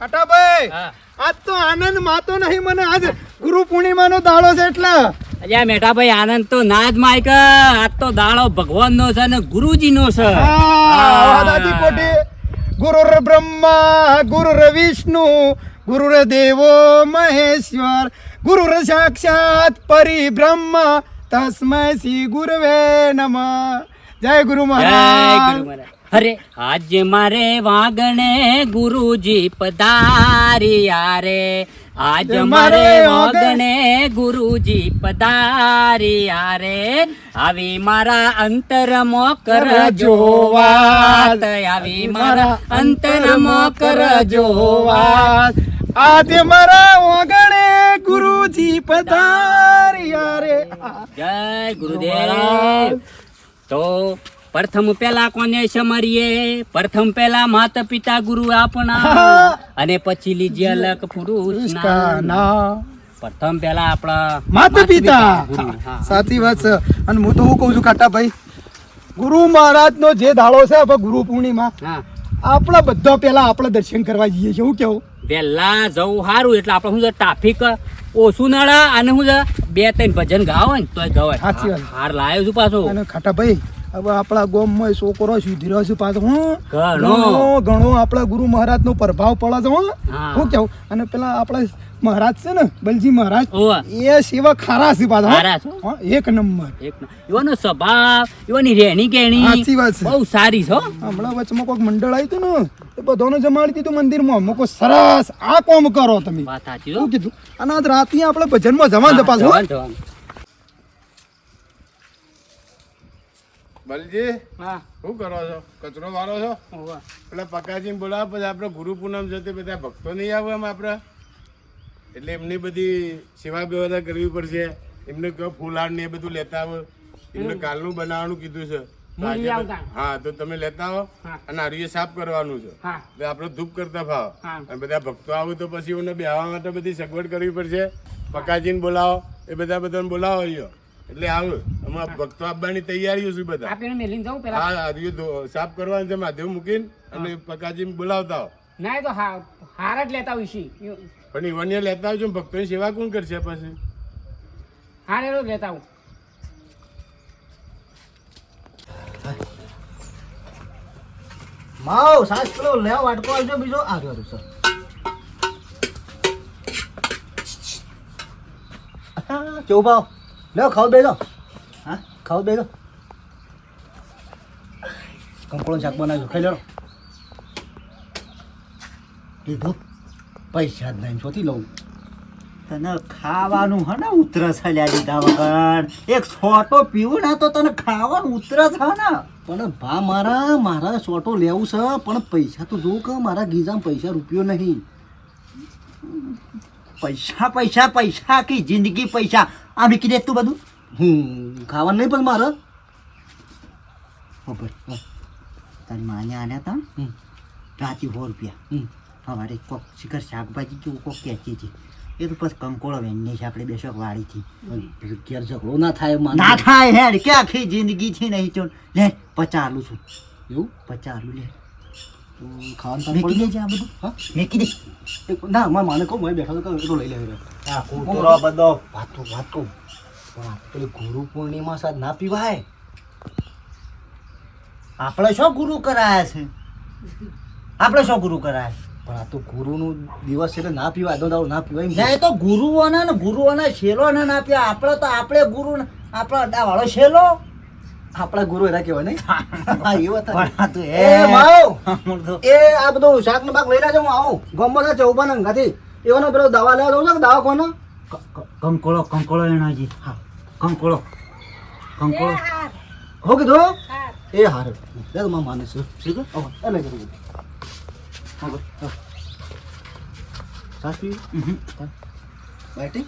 કાટાભાઈ આજ તો આનંદ માતો નહીં મને આજ ગુરુ પૂર્ણિમાનો દાડો છે એટલે. અલ્યા મેઠાભાઈ આનંદ તો ના જ માયક આજ તો દાડો ભગવાન નો છે. ને ગુરુજી નો છે ગુરુર બ્રહ્મા ગુરુર વિષ્ણુ ગુરુર દેવો મહેશ્વર ગુરુર સાક્ષાત પરિબ્રહ્મ તસ્મય શ્રી ગુરવે નમઃ. જય ગુરુ જય ગુરુ મહારાજ. અરે આજ મારે વાગણે ગુરુજી પધાર્યા રે આજ મારે વાગણે ગુરુજી પધાર્યા રે આવી મારા અંતર મોકર જોવાત. આવી મારા અંતર મોકર જોવાત. આજે મારા વાગણે ગુરુજી પધાર્યા રે જય ગુરુદેવ. તો પ્રથમ પેલા કોને સમરીએ? પ્રથમ પેલા માતા પિતા ગુરુ આપણા અને પછી લીજે અલગ પુરુષ પ્રથમ પેલા આપણા માતા પિતા સાચી વાત છે. અને હું તો હું કહું છું કાટા ભાઈ ગુરુ મહારાજ નો જે દાડો છે આપણે ગુરુ પૂર્ણિમા આપણા બધા પેલા આપણે દર્શન કરવા જઈએ છીએ શું કેવું? વહેલા જવું સારું એટલે આપણે શું ટ્રાફિક ઓછું નાળા અને છે બે ત્રણ ભજન ગાવ ને તોય ગવાય. હાર લાવ્યો છું પાછો. અને ખાટા ભાઈ હવે આપણા ગોમમાં છોકરો સુધીરો છે પાછો હું. ઘણો. ઘણો આપણા ગુરુ મહારાજ નો પ્રભાવ પડે છે હું. કેવું? અને પેલા આપણા મહારાજ છે ને બલજી મહારાજ એ સેવા ખારા છે પાછા એક નંબર. એવાનો સ્વભાવ એવાની રહેણી કેણી સાચી વાત છે. બહુ સારી છો હમણાં વચમાં કોઈક મંડળ આવ્યું હતું ને એ બધાને જમાડી દીધું મંદિરમાં. મૂકો સરસ આ કોમ કરો તમે. વાત સાચી શું કીધું? અને આજ રાતે આપણે ભજનમાં જવાનું છે પાછું જવાન, જવાન. બલજી હા. શું કરો છો? કચરો વાળો છો? એટલે પેલા પકાજીને બોલાવો પછી આપણે ગુરુ પૂનમ છે તે બધા ભક્તો નહીં આવે એમ આપણે. એટલે એમની બધી સેવા વ્યવસ્થા કરવી પડશે. એમને કયો ફૂલહાર ને એ બધું લેતા આવો. એમને કાલનું બનાવવાનું કીધું છે. હું તો તમે લેતા આવો અને હારીએ સાફ કરવાનું છે. આપણે ધૂપ કરતા ભાવ. અને બધા ભક્તો આવે તો પછી એમને બેહવા માટે બધી સગવડ કરવી પડશે. પકાજીને બોલાવો. એ બધા બધાને બોલાવો અહીંયા. એટલે આવ. અમાર ભક્તો આપવાની તૈયારીઓ છે બધા. આપીને મેલીન જાઉં પેલા. હા હારીએ સાફ કરવાનું છે માધ્યમ મૂકીને અને પકાજી બોલાવતા હો ના તો હા હાર જ લેતા હોય છે. પણ ઈવન્ય લેતા હોય છે ભક્તોની સેવા કોણ કરશે પછી? હાર એનો લેતા હું માવ સાસ પેલો લેવા વાટકો આવજો બીજો. આ રહ્યો સર. કેવું ભાવ લેવો ખાવ બેજો હા? ખાવ બેજો કંકોળો શાક બનાવ્યું. ખાઈ લેલો લીધું. પૈસા જ નહીં છોથી લઉં. તને ખાવાનું હે ને ઉતરસ છે લ્યા લીધા વગર. એક સોટો પીવું ને તો તને ખાવાનું ઉતરસ છે ને. પણ ભા મારા મારા સોટો લેવું છે પણ પૈસા તો જોઉં કે મારા ગીજામાં પૈસા રૂપિયો નહીં. પૈસા પૈસા પૈસા કે જિંદગી પૈસા. આ મીકી દે તું બધું? હમ ખાવાનું નહીં પણ મારે. હો હો. તારી માં આન્યા તા? હમ. રાતે સો રૂપિયા. સવારે કોક શિખર શાકભાજી કેવું કોક કહેતી છે એ તો પછી કંકોળો વેણને છે આપણે બેસો વાડીથી. ઘેર ઝઘડો ના થાય ના થાય હેડ કે આખી જિંદગી છે નહીં તો? લે પચાલું છું. એવું? પચાલું લે. મેકી દેજે આ બધું. હા? મેકી દે ના મારે માને કહું મેં બેઠો તો કહું લઈ લે હા કૂતરો બધો વાત તો પણ પેલી ગુરુ પૂર્ણિમા સાથ ના પીવાય? આપણે શું ગુરુ કરાયા છે? આપણે શું ગુરુ કરાય પણ આ તો ગુરુનું દિવસ છે ના પીવાય તો દાડો ના પીવાય ના એ તો ગુરુઓના ને ગુરુઓના શેલો ને ના પીવા આપણે તો આપણે ગુરુ ને આપણા વાળો શેલો. આપણા ગુરુ એના કહેવાય નહીં? હા એ વાત એ માવ એ આ બધું શાક ને બાક લઈ રહ્યા હું આવું. ગમો છે ઊભા ને ગાથી એવાનો પેલો દવા લેવા જવું છે દવા કોનો? કંકોળો કંકોળો એનાજી હા કંકોળો. કંકોળો. હો કીધું? એ હારે. લે તો માને છે ઠીક એ લઈ જજો હા હા. સાસી બેટી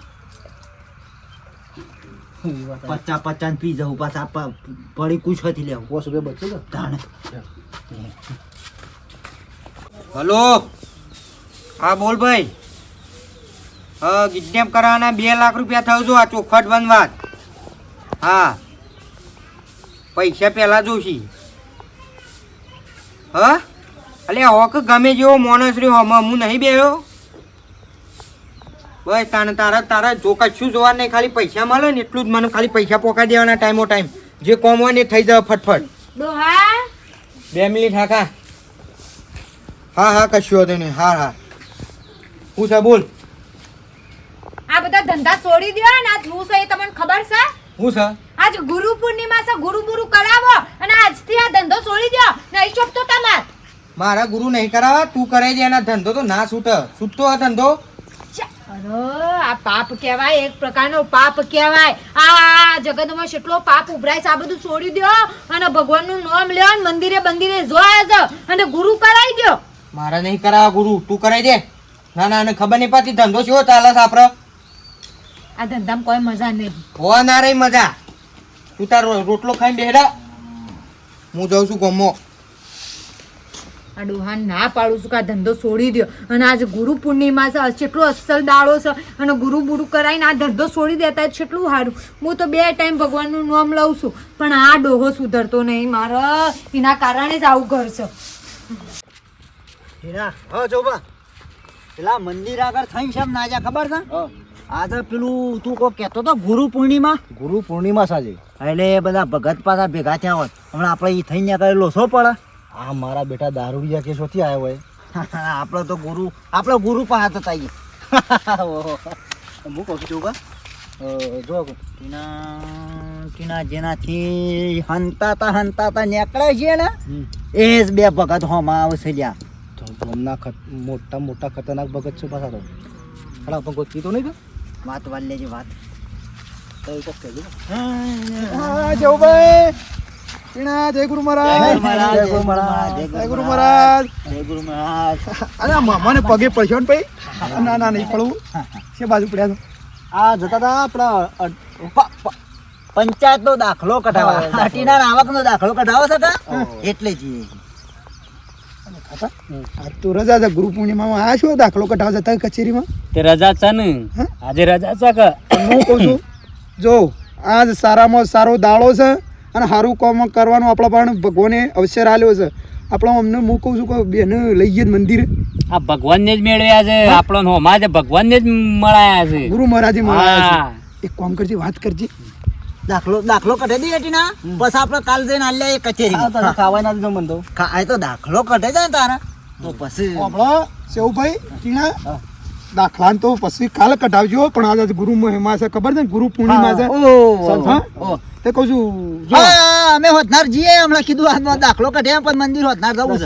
પચાસ પચાસ પી જવું પાછા પડી કુછ હતી લેવું. પોસ રૂપિયા બચ્યું તો હલો. હા બોલ ભાઈ. હા કિડનેપ કરવાના બે લાખ રૂપિયા થયું છું આ ચોખવટ બનવાત હા. પૈસા પહેલાં જોશી. હા? અલે હોક ગમે જેવો માણસ રહ્યો હમ હું નહીં બેહ્યો. બસ તાને તારા તારા જો કશું જોવા નહીં ખાલી પૈસા મળે ને એટલું જ મને ખાલી પૈસા પોકા દેવાના ટાઈમો ટાઈમ જે કોમ હોય ને થઈ જાય ફટફટ. બે મિનિટ હા કા. હા હા કશું હતું નહીં. હા હા. હું છે બોલ. આ બધા ધંધા છોડી દો ને આજ હું છે એ તમને ખબર છે? હું છે? આજ ગુરુ પૂર્ણિમા છે ગુરુ ગુરુ કરાવો અને આજથી આ ધંધો છોડી દો નહીં છોડતો તમાર. મારા ગુરુ નહીં કરાવવા તું કરાવી દે એના ધંધો તો ના છૂટે. છૂટતો આ ધંધો? આ પાપ કહેવાય એક પ્રકારનો પાપ કહેવાય. આ જગતમાં કેટલો પાપ ઉભરાય છે આ બધું છોડી દો. અને ભગવાનનું નામ લ્યો ને મંદિરે મંદિરે જોયા છે અને ગુરુ કરાવી દો. મારા નહીં કરાવવા ગુરુ તું કરાવી દે. ના ના ખબર નહીં પડતી ધંધો શું ચાલે છે આપણો? આ ધંધામાં કોઈ મજા નહીં. હોવા ના રહી મજા. તું તારો રોટલો ખાઈને બેહરા હું જાઉં છું ગમો. આ ડોહાન ના પાડું છું કે આ ધંધો છોડી દો અને આજ ગુરુ પૂર્ણિમા છે કેટલો અસલ દાડો છે. અને ગુરુ બુરુ કરાવીને આ ધંધો છોડી દેતા જ કેટલું સારું. હું તો બે ટાઈમ ભગવાનનું નામ લઉં છું પણ આ ડોહો સુધરતો નહીં. મારા એના કારણે જ આવું ઘર છે. હીરા હા જોબા પેલા મંદિર આગળ થઈને છે ના જા ખબર છે? આજે પેલું તું કો કહેતો તો ગુરુ પૂર્ણિમા? ગુરુ પૂર્ણિમા સાજે એટલે એ બધા ભગત પાછા ભેગા થયા હોય. હમણાં આપણે એ થઈને કરેલો લોસો પડે. આ મારા બેટા દારૂડિયા કેસોથી આવ્યો હોય. આપણો તો ગુરુ આપણો ગુરુ પાસે હતા ઈ. હું કહું છું જો ટીના ટીના જેનાથી હંતાતા હંતાતા નીકળે છે ને એ જ બે ભગત હોમાં આવશે લ્યા. ખત મોટા મોટા ખતરનાક ભગત છે પાછા તો. ખરા પણ કોઈ કીધું નહીં તો વાત વાલ લેજે વાત. તો કહેજો. હા જવભાઈ ટીણા જય ગુરુ મહારાજ. જય ગુરુ મહારાજ. જય ગુરુ મહારાજ. જય ગુરુ મહારાજ. અરે મામાને પગે પડ્યો ને ભાઈ. ના ના નહીં પડવું. છે બાજુ પડ્યા આ જતા હતા આપણા પંચાયત પંચાયતનો દાખલો કઢાવા. અટીના આવક નો દાખલો કઢાવો છે એટલે જ. તો રજા છે ગુરુ પૂર્ણિમામાં. આ શું દાખલો કઢાવ જતા કચેરીમાં? તે રજા છે ને. આજે રજા છે કે? હું કહું છું જો આજ સારામાં સારો દાડો છે અને સારું કામ કરવાનું આપણા પણ ભગવાને અવસર આલ્યો છે. આપણો અમને હું કહું છું કે બેન લઈ જઈએ મંદિર. આ ભગવાનને જ મેળવ્યા છે આપણો હોમાં ભગવાનને જ મળાયા છે. ગુરુ મહારાજે મળાયા છે. એક કામ કરજે વાત કરજે. દાખલો દાખલો કઢાઈ દઈએ ટીના બસ આપણે કાલ જઈને આલ્યા એ કચેરીમાં. ખાવાના જ મન તો આ તો દાખલો કઢે જાય ને તારા. તો પછી આપણો સેવભાઈ ટીણા દાખલા તો પછી કાલ કઢાવજો પણ આજે ગુરુ મહિમા છે. ખબર છે ગુરુ પૂર્ણિમા છે? તે કહું છું જો. અમે હોતનાર જઈએ હમણાં કીધું આજનો દાખલો કઢ્યા પણ મંદિર હોતનાર જવું છે.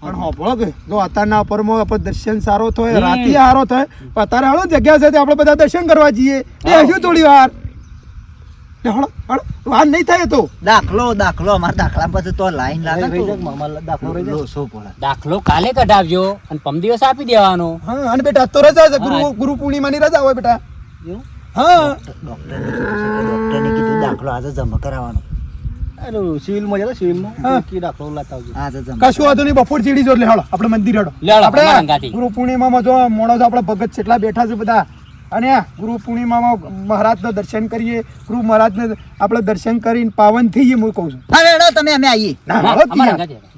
પણ હોભળો કે જો અત્યારના પરમાં આપણે દર્શન સારો થાય રાતે સારો થાય અત્યારે હાલો જગ્યા છે તે આપણે બધા દર્શન કરવા જઈએ. એ શું થોડી વાર. વાર નહીં થાય તો. દાખલો દાખલો અમારા દાખલા પછી તો લાઈન લાગે દાખલો લોસો પડે દાખલો કાલે કઢાવજો અને પમ દિવસ આપી દેવાનો. હા અને બેટા તો રજા છે ગુરુ ગુરુ પૂર્ણિમાની રજા હોય બેટા. હા. ડોક્ટરને કીધું દાખલો આજે જમા કરાવવાનો. આપણે મંદિર અમારા ગુરુ પૂર્ણિમામાં જો મોડો આપડે ભગત કેટલા બેઠા છે બધા અને ગુરુ પૂર્ણિમામાં મહારાજના દર્શન કરીએ. ગુરુ મહારાજને આપણે દર્શન કરીને પાવન થઈએ હું કહું છું. હવે હેડો તમે અમે આવીએ.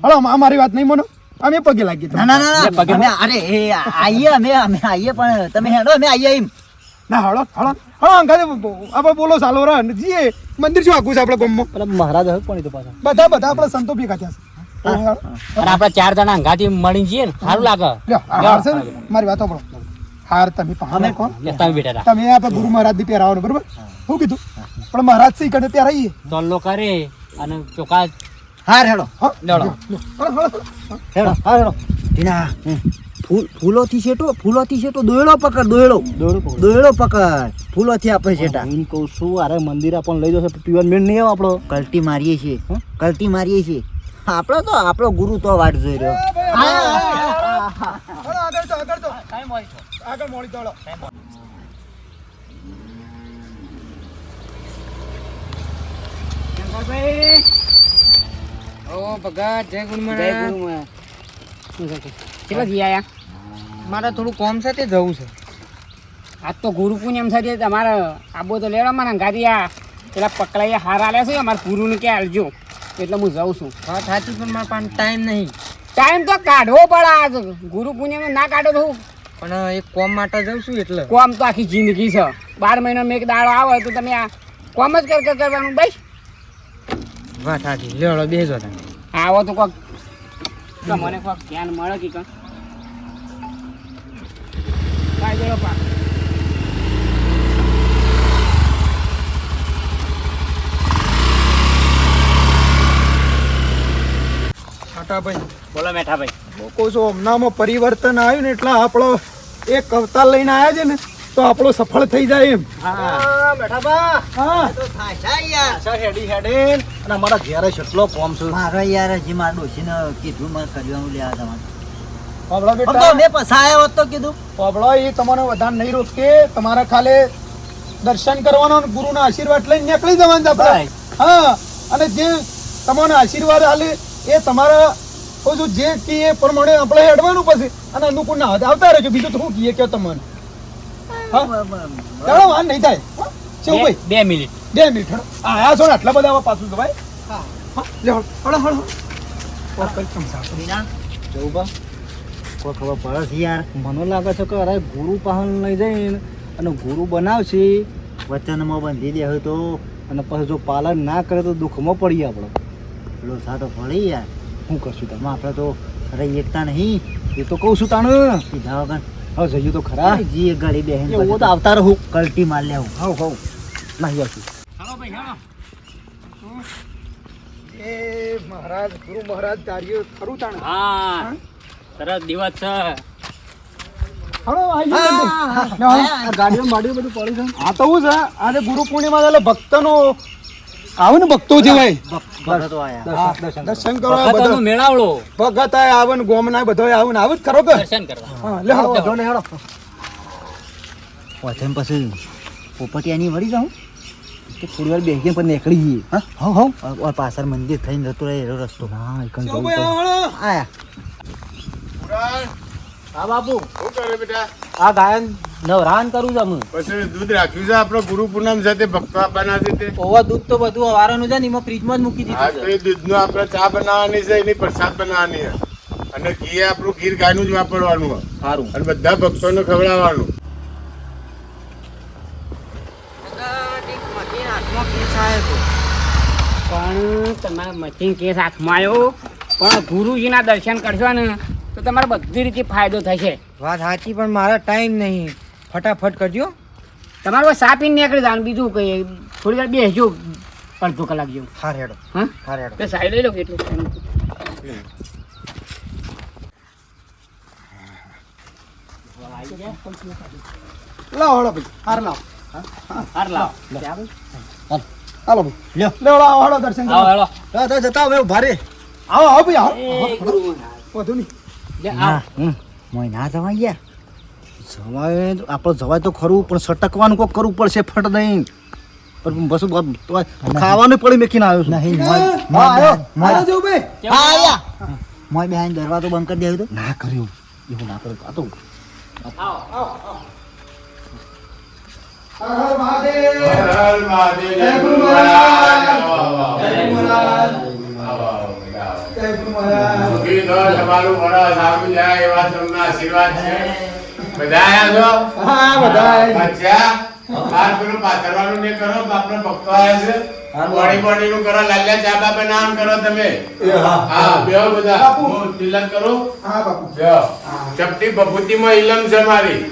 હળો અમારા વાત નહીં મનો. અમે પગે લાગીએ ના ના ના અમે અરે એ આવીએ અમે અમે આવીએ પણ તમે હેડો અમે આવીએ એમ. ના હળો હળો. હળો અંગાતે આપણે બોલો સાલો રા જીએ. મંદિર શું આખું છે આપણે ગામમાં? મહારાજ હવે પણ તો પાછા? બધા બધા આપણા સંતો ભેગા થયા છે. અને આપણે ચાર જણા અંગાથી મળી જઈએ ને સારું લાગે. મારી વાતો સાંભળો. હાર તમે પામે કોણ? તમે બેટા. તમે આપણે ગુરુ મહારાજથી પહેરાવવાનું બરોબર? શું કીધું પણ મહારાજથી કને પહેરાઈએ. તોલ્લો કરે અને ચોકા હાર હેડો. હળો. હેડો હેડો. ટીના ફૂલ ફૂલોથી શેટો ફૂલોથી શેટો દોયડો પકડ દોયડો. દોયડો પકડ. ફૂલોથી આપણે શેટા. હું કહું છું અરે મંદિર પણ લઈ જશે પીવાનું મેળ નહીં આવે આપણો. કલ્ટી મારીએ છીએ. કલ્ટી મારીએ છીએ. આપણો તો આપણો ગુરુ તો વાટ જોઈ રહ્યો. આગળ તો આગળ તો આગળ મોડી દોડો. હળો. ઓ ભગત જય ગુરુ કેટલા જી આયા? મારે થોડું કોમ છે તે જવું છે. આજ તો ગુરુ પૂનમ સાથે તમારે આબો તો લેવા મને ગાડી આ. પેલા પકડાઈ હાર આલ્યા છે અમારે ગુરુને ને કે આલજો. એટલે હું જાઉં છું. હા સાચી પણ મારા પાસે ટાઈમ નહીં. ટાઈમ તો કાઢવો પડે આજ. ગુરુ પૂર્ણિમા ના કાઢો તો હું. પણ એક કોમ માટે જાઉં છું એટલે. કોમ તો આખી જિંદગી છે. બાર મહિનામાં એક દાડો આવે તો તમે આ કોમ જ કર કર કરવાનું બસ. વાત સાચી. લેવડો બેસો તમે. આવો તો કોક મને કોક ધ્યાન મળે કે કાંઈ જોડો પા કાટાભાઈ બોલો મેઠા હું કહું છું હમણાંમાં પરિવર્તન આવ્યું ને એટલે આપણો એક અવતાર લઈને આવ્યા છે ને તો આપણો સફળ થઈ જાય એમ. હા બેઠા હા. તો થાય યાર. સર હેડી હેડી. અને અમારા ઘેરે કેટલો કોમ છે. મારો યાર હજી મારા ડોશીને કીધું મને કરવાનું તમારે બેટા. મેં પસાયો હોત તો કીધું. પાવડા એ તમને વધારે નહીં રોકે. તમારે ખાલે દર્શન કરવાનો અને ગુરુના આશીર્વાદ લઈને નીકળી જવાનું આપણે. હા અને જે તમને આશીર્વાદ આલે એ તમારા કહું છું જે કે એ પ્રમાણે આપણે હેડવાનું પછી અને અનુકૂળ ના આવતા રહેજો. બીજું તો શું કહીએ કે તમને? હા? ચાલો વાન નહીં થાય? શું ભાઈ? બે મિનિટ. બે મિનિટ હા આ છોડ છો ને આટલા બધા આવા પાછું તો ભાઈ? હા. લે હળો હળો હળો કોઈ ખબર પડે યાર. મને લાગે છે કે અરે ગુરુ પાહન લઈ જઈને અને ગુરુ બનાવશે. વચનમાં બંધી દે તો. અને પછી જો પાલન ના કરે તો દુઃખમાં પડીએ આપણે. લોસા તો પડી યાર. શું કરશું તમે આપણે તો અરે એકતા નહીં. એ તો કહું છું તાણ. સીધા વગર હા જઈએ તો ખરા. જી એક ગાડી બેહીને એ તો આવતા રહું. કલટી માર લેવું હવ હવ. નહીં આવશું. હાલો ભાઈ હાલો. એ મહારાજ ગુરુ મહારાજ તારીઓ ખરું તાણ? હા. સરસ દિવસ છે. ગાડીઓ બાડીઓ બધું પડી છે. આ તો હું છે. આજે ગુરુ પૂર્ણિમા એટલે ભક્તનો આવે ને ભક્તો જેવાય દર્શન કરો મેળાવડો. ભગત આય આવે ને ગોમ ના બધો આવો ને આવે જ ખરો કે? દર્શન કરવા. હા લે. વાંધો નહીં, હેડો. વચન પછી પોપટિયાની વળી જાઉં? તો થોડી વાર બેસીને પણ નીકળી જઈએ. હા? હા હા. પાછળ મંદિર થઈને જતો રહે એનો રસ્તો. હા. હળો. આયા. પુરાણ, હા બાપુ. શું કરે બેટા? આ ગાયન નવરાન કરું છું હું પછી દૂધ રાખ્યું છે આપણો ગુરુ પૂનમ છે તે ભક્તો આપવાના છે તે? ઓવા દૂધ તો બધું હવારનું છે ને એમાં ફ્રીજમાં જ મૂકી દીધું છે. એ દૂધનો આપણે ચા બનાવવાની છે એની પ્રસાદ બનાવવાની છે. અને ઘી આપણું ગીર ગાયનું જ વાપરવાનું સારું. અને બધા ભક્તોને ખવડાવવાનું. પણ તમારા મચીન કેસ હાથમાં આવ્યો. પણ ગુરુજીના દર્શન કરશો ને તમારે બધી રીતે ફાયદો થશે. વાત સાચી પણ મારા ટાઈમ નહીં. ફટાફટ કરજો. તમારે સાપીને નીકળી જાય બીજું કઈ થોડી વાર બેસજો અડધો કલાક જેવું. હાર હેડો. હા? હાર હેડો. સાઈડ લઈ લો કેટલું. લાવો હળો ભાઈ. હાર લાવો. હાર લાવ. હાલો. ભાઈ. લ્યો. લે આવો હળો દર્શન આવો હેલો. જતા હવે ભારે. આવો આવો ભાઈ આવો. વધુ નહીં. મોય ના જવાય યાર. જવાય તો- આપણે જવાય તો ખરું પણ સટકવાનું કોક કરવું પડશે ફટ નહીં પણ બસ ખાવાનું પડી મેકીને આવ્યો છું. નહીં મોય આવ્યો મોય આવ્યો જેવું ભાઈ હા આયા. મોય બેહાઈને દરવાજો બંધ કરી દેવું તો. ના કર્યું. એવું ના કર્યું. આ તો મહાદેવ. મહાદેવ. ગુરુ ગુરુ સુખી તમારું વરસ જાય એવા તમને આશીર્વાદ છે. બધા છો હા બધા અચ્છા. બાર પેલું પાથરવાનું ને કરો આપણે ભક્તો આયા છે. બોડી બોડી નું કરો લાલ્યા ચાબા બનાવવાનું કરો તમે. હા. બેહો બધા. બાપુ. તિલક કરું. હા બાપુ. બેહો. ચપટી બપુતીમાં ઇલમ છે મારી.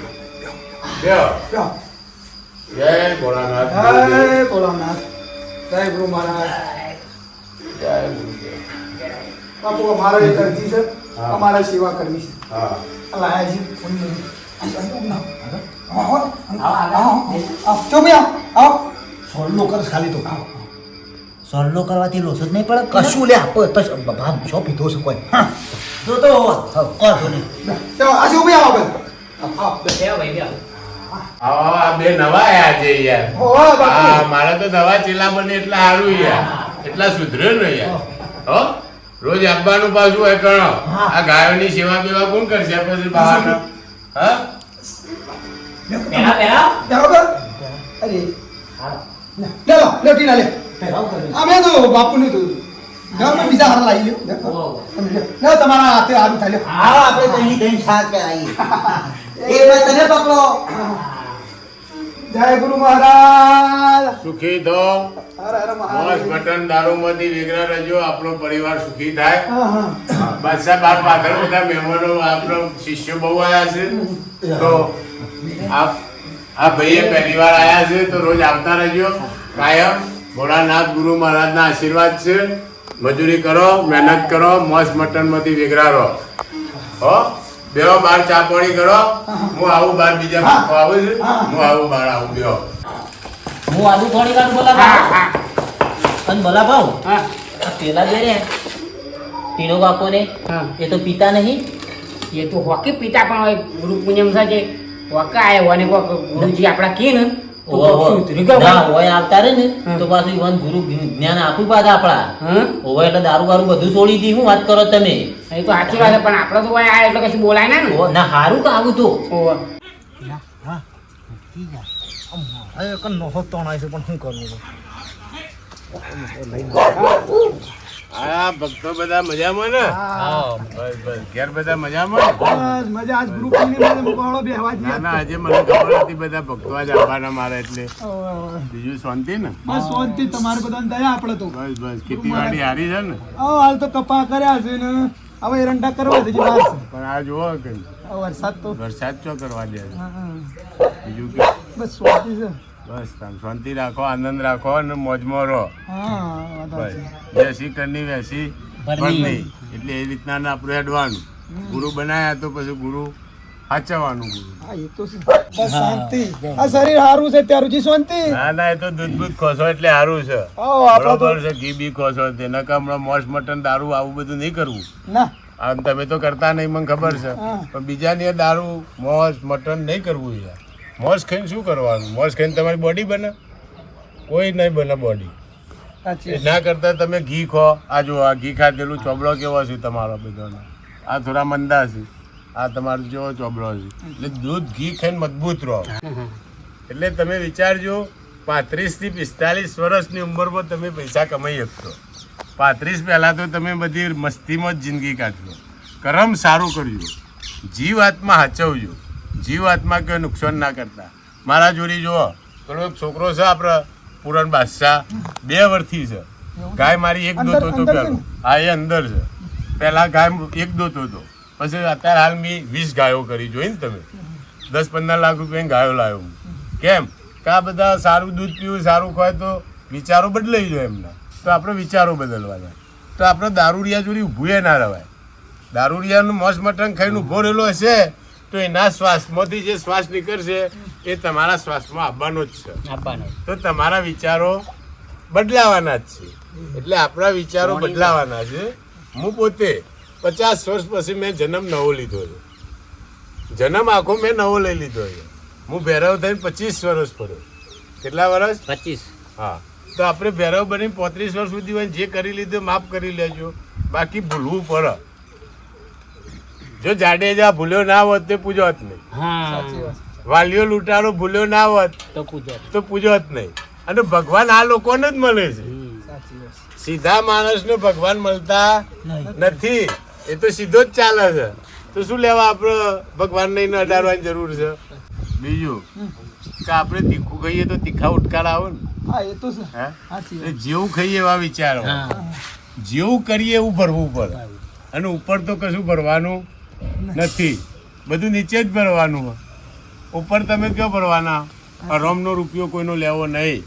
બેહો. જય ભોળાનાથ જય ભોળાનાથ. જય ગુરુ મહારાજ. જય ગુરુદેવ. બાપુ અમારો એક અરજી છે. અમારે સેવા કરવી છે હા લાયાજી આવો. સોલ્લો કરસ ખાલી તો સોલ્લો કરવાથી લોસો જ નહીં પડે કશું લે આપો બાપ છો પીધો છે કોઈ જો તો વાંધો નહીં ચાલો, આ ચો ભાઈ આવો ભાઈ. આ બે નવા આયા છે યાર. હા તો દવા ચેલા બને એટલા સારું યાર એટલા સુધર્યો ને યાર હો રોજ આપવાનું પાછું હોય કણો આ ગાયોની સેવા બેવા કોણ કરશે પછી બહાર હા? પહેલા પહેલા જાઓ અરે લે લો લે ટીના લે. આ તો બાપુને તો અમે બીજા હાર લાવી લ્યો. ના, તમારા હાથે હારું થાય હા આપણે વાર તમે પકડો. જય ગુરુ મહારાજ. સુખી થો. બસ બટન દારૂમાંથી વિગ્રહ રહેજો આપણો પરિવાર સુખી થાય. બસ સાહેબ આ પાછળ બધા મહેમાનો આપણો શિષ્યો બહુ આવ્યા છે. તો આપ આ ભાઈએ પહેલી વાર આવ્યા છે તો રોજ આવતા રહેજો. કાયમ ભોળાનાથ ગુરુ મહારાજના આશીર્વાદ છે. મજૂરી કરો મહેનત કરો મોસ મટનમાંથી વિગ્રહ રહો. હો? બેહો બાર ચા પાણી કરો. હું આવું બાર બીજા લોકો આવું છું. હું આવું બાર આવું બેહો. હું આદુ થોડી વાર બોલા હા ભાવ અને બોલા ભાવ? હા. પેલા જે રે ટીનો બાપો ને એ તો પિતા નહીં. એ તો હોકે પિતા પણ હોય ગુરુ પૂનમ સાથે હોકા આવ્યો અને ગુરુજી આપણા કે ને ના, ને હા. દારૂ બારું બધું છોડી દી હું વાત કરો તમે? એ તો સાચી વાત પણ આપણે તો હોય આ એટલે કશું બોલાય ના ને. ના હારું તો આવું તો. ઓહો. હવે એક નોહો તણ આવી છે પણ શું કરવું હવે? આ ભક્તો બધા મજામાં ને? બસ બસ. ઘેર બધા મજામાં બસ મજા. આજ ગુરુ પૂર્ણિમાને મુકાળો બેહવા ના ના આજે મને ખબર હતી બધા ભક્તો આજ આવવાના મારા એટલે. બીજું શાંતિ ને? બસ શાંતિ. તમારે બધાને દયા આપણે તો. બસ બસ. ખેતીવાડી હારી છે ને? હાલ તો કપા કર્યા છે ને. હવે એરંડા કરવા છે બસ પણ આ જુઓ કે વરસાદ તો વરસાદ ચો કરવા દે. બીજું કે? બસ શાંતિ છે. બસ તમે શાંતિ રાખો આનંદ રાખો અને મોજમાં રહો હા વાત વેસી કરની વેસી ભરની. એટલે એ રીતના આપણું હેડવાનું ગુરુ બનાયા તો પછી ગુરુ સાચવવાનું ગુરુ. હા એ તો શાંતિ. આ શરીર હારું છે ત્યાર શાંતિ? ના ના એ તો દૂધ બૂધ ખોશો એટલે સારું છે. બરોબર છે ઘી બી ખોસો તેના કામ હમણાં મોસ મટન દારૂ આવું બધું નહીં કરવું. ના. આમ તમે તો કરતા નહીં મને ખબર છે. પણ બીજાની એ દારૂ મોસ મટન નહીં કરવું યાર. મોસ ખાઈને શું કરવાનું? મોસ ખાઈને તમારી બોડી બને? કોઈ નહીં બને બોડી ના કરતા તમે ઘી ખો. આ જો આ ઘી ખાધેલું ચોબડો કેવો છે તમારો બધાનો? આ થોડા મંદા છે. આ તમારો જેવો ચોબડો છે એટલે દૂધ ઘી ખાઈને મજબૂત રહો. એટલે તમે વિચારજો પાંત્રીસથી પિસ્તાલીસ વર્ષની ઉંમરમાં તમે પૈસા કમાઈ શકશો. પાંત્રીસ પહેલાં તો તમે બધી મસ્તીમાં જ જિંદગી કાઢજો કરમ સારું કરજો. જીવ આત્મા હાચવજો. જીવ આત્મા કોઈ નુકસાન ના કરતા. મારા જોડી જુઓ. પેલો છોકરો છે આપણે પૂરણ બાદશાહ. બે વર્ષથી છે. ગાય મારી એક દોતો હતો પહેલો. પેલો હા એ અંદર છે. પહેલાં ગાય એક દોતો હતો. પછી અત્યારે હાલ મેં વીસ ગાયો કરી જોઈ ને તમે? દસ પંદર લાખ રૂપિયાની ગાયો લાવ્યો હું. કેમ? કે આ બધા સારું દૂધ પીવું સારું ખવાય તો વિચારો બદલાઈ જાય એમના. તો આપણે વિચારો બદલવાના તો આપણે દારૂડિયા જોડી ઊભું ના રવાય. દારૂડિયાનું મોસ મટન ખાઈને ઊભો રહેલો હશે તો એના શ્વાસમાંથી જે શ્વાસ નીકળશે એ તમારા શ્વાસમાં આવવાનો જ છે. તો તમારા વિચારો બદલાવાના જ છે. એટલે આપણા વિચારો બદલાવાના છે. હું પોતે પચાસ વર્ષ પછી મેં જન્મ નવો લીધો છે. જન્મ આખો મેં નવો લઈ લીધો છે. હું ભેરવ થઈને પચીસ વર્ષ પડ્યો. કેટલા વર્ષ? પચીસ. હા. તો આપણે ભેરવ બની પોત્રીસ વર્ષ સુધી હોય જે કરી લીધું માફ કરી લેજો. બાકી ભૂલવું પડે. જો જાડેજા ભૂલ્યો ના હોત તે પૂજોત નહીં. વાલીઓ લૂંટારો ભૂલ્યો ના હોત તો પૂજો તો પૂજોત નહીં. અને ભગવાન આ લોકોને જ મળે છે. સીધા માણસને ભગવાન મળતા નથી. એ તો સીધો જ ચાલે છે. તો શું લેવા આપણે ભગવાનને એને અડાડવાની જરૂર છે. બીજું કે આપણે તીખું ખાઈએ તો તીખા ઉટકાર આવે ને. હા એ તો છે. જેવું ખાઈએ એવા વિચારો. જેવું કરીએ એવું ભરવું પડે. અને ઉપર તો કશું ભરવાનું નથી. બધું નીચે જ ભરવાનું. હોય. ઉપર તમે કયો ભરવાના? રોમનો રૂપિયો કોઈનો લેવો નહીં.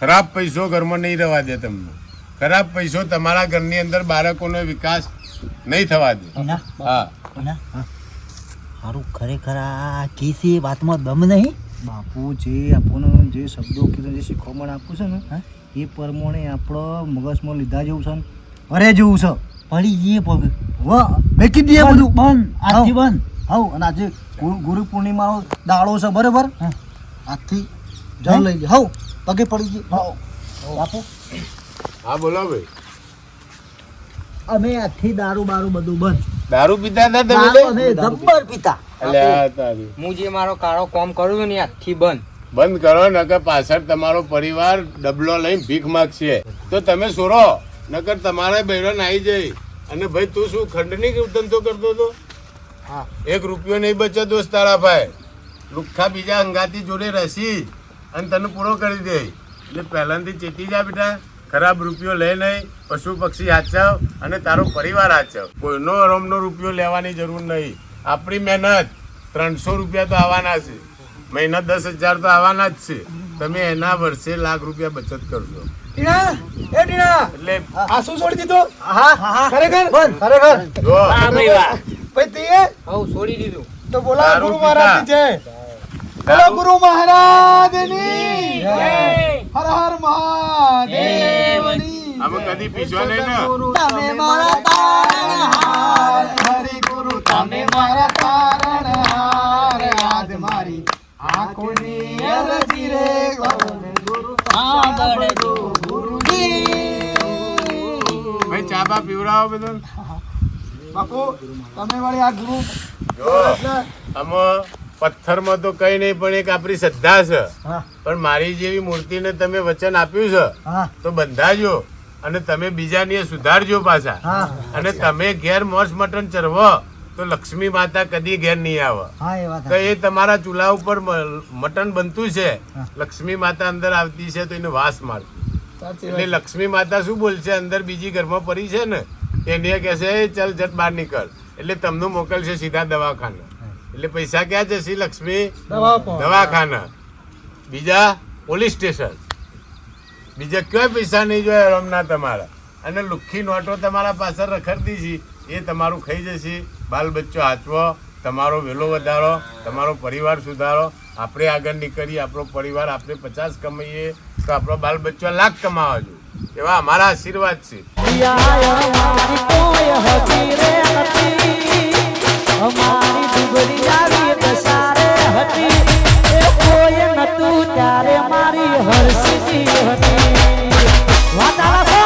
ખરાબ પૈસો ઘરમાં નહીં રહેવા દે તમને. ખરાબ પૈસો તમારા ઘરની અંદર બાળકોનો વિકાસ નહીં થવા દે. ના હા. ના સારું ખરેખર આ કેસી વાતમાં દમ નહીં? બાપુ જે આપણો જે શબ્દો કીધું જે શીખવણ આપવું છે ને એ પ્રમાણે આપણો મગજમાં લીધા જેવું છે ને ભરે જેવું છે. પડી જઈએ પગ. મેકી દઈએ બધું બંધ. આજથી બંધ. હવ અને આજે ગુરુ- પૂર્ણિમાનો દાડો છે બરાબર? આજથી જળ લઈ જાય હવ પગે પડી હવ. બાપુ? હા બોલો ભાઈ. અમે આજથી દારૂ બારૂ બધું બંધ. દારૂ પીતા હતા તમે અમે જબ્બર પીતા. અલ્યા હું જે મારો કાળો કોમ કરું ને એ બંધ. બંધ કરો નકર પાછળ તમારો પરિવાર ડબલો લઈને ભીખ માગશે. તો તમે સોરો નકર તમારે બૈરો આવી જાય અને ભાઈ તું શું ખંડની ધંધો કરતો હતો? હા. એક રૂપિયો નહીં બચે દોસ્ત તારા ભાઈ. લુખ્ખા બીજા અંગાતી જોડે રસી અને તને પૂરો કરી દે. એટલે પહેલાંથી ચેતી જા બેટા. ખરાબ રૂપિયો લે નહીં પશુ પક્ષી હાચવ અને તારો પરિવાર હાચવ. કોઈનો રમનો રૂપિયો લેવાની જરૂર નહીં. આપણી મહેનત ત્રણસો રૂપિયા તો આવવાના છે. મહિના દસ હજાર તો આવવાના જ છે. તમે એના વર્ષે લાખ રૂપિયા બચત કરજો. એટલે આ શું છોડી દીધો? હા. હા ખરેખર? ખરેખર. ભાઈ તે હવ છોડી દીધું. તો બોલા ગુરુ મહારાજ છે. બોલો ગુરુ મહારાજની. હર હર મહાદેવની. અમે કદી પીછવા નહીં ને? તમે મારા તારણહાર હરે. ગુરુ તમે મારા તારણહાર આજ મારી આંખોની અરજી રે ગુરુ સાંભળજો ભાઈ ચા બા પીવડાવો બધું બાપુ તમે વળી આ ગુરુ જો આમાં પથ્થરમાં તો કઈ નહીં પણ એક આપણી શ્રદ્ધા છે. પણ મારી જેવી મૂર્તિને તમે વચન આપ્યું છે તો બંધાજો અને તમે બીજાની સુધારજો પાછા. અને તમે ઘેર મોસ મટન ચરવો તો લક્ષ્મી માતા કદી ઘેર નહીં આવે. તો એ તમારા ચૂલા ઉપર મટન બનતું છે લક્ષ્મી માતા અંદર આવતી છે તો એને વાસ મારતી એટલે લક્ષ્મી માતા શું બોલશે? અંદર બીજી ઘરમાં પડી છે ને એને કહેશે ચલ જટ બહાર નીકળ. એટલે તમને મોકલશે સીધા દવાખાને. એટલે પૈસા ક્યાં જશે લક્ષ્મી? દવાખાના. બીજા પોલીસ સ્ટેશન. બીજા ક્યાંય પૈસા નહીં જોઈએ રમના તમારા. અને લુખ્ખી નોટો તમારા પાછળ રખડતી છે એ તમારું ખાઈ જશે. બાલ બચ્ચો હાચવો. તમારો વેલો વધારો. તમારો પરિવાર સુધારો. આપણે આગળ નીકળીએ આપણો પરિવાર આપણે પચાસ કમાઈએ તો આપણો બાલ બચ્ચો લાખ કમાવા જોઈએ. એવા અમારા આશીર્વાદ છે. અમારી દુબળી આવી દસારે હતી. એ કોઈ નતું ત્યારે મારી હરસીજી હતી. વાતાવરણ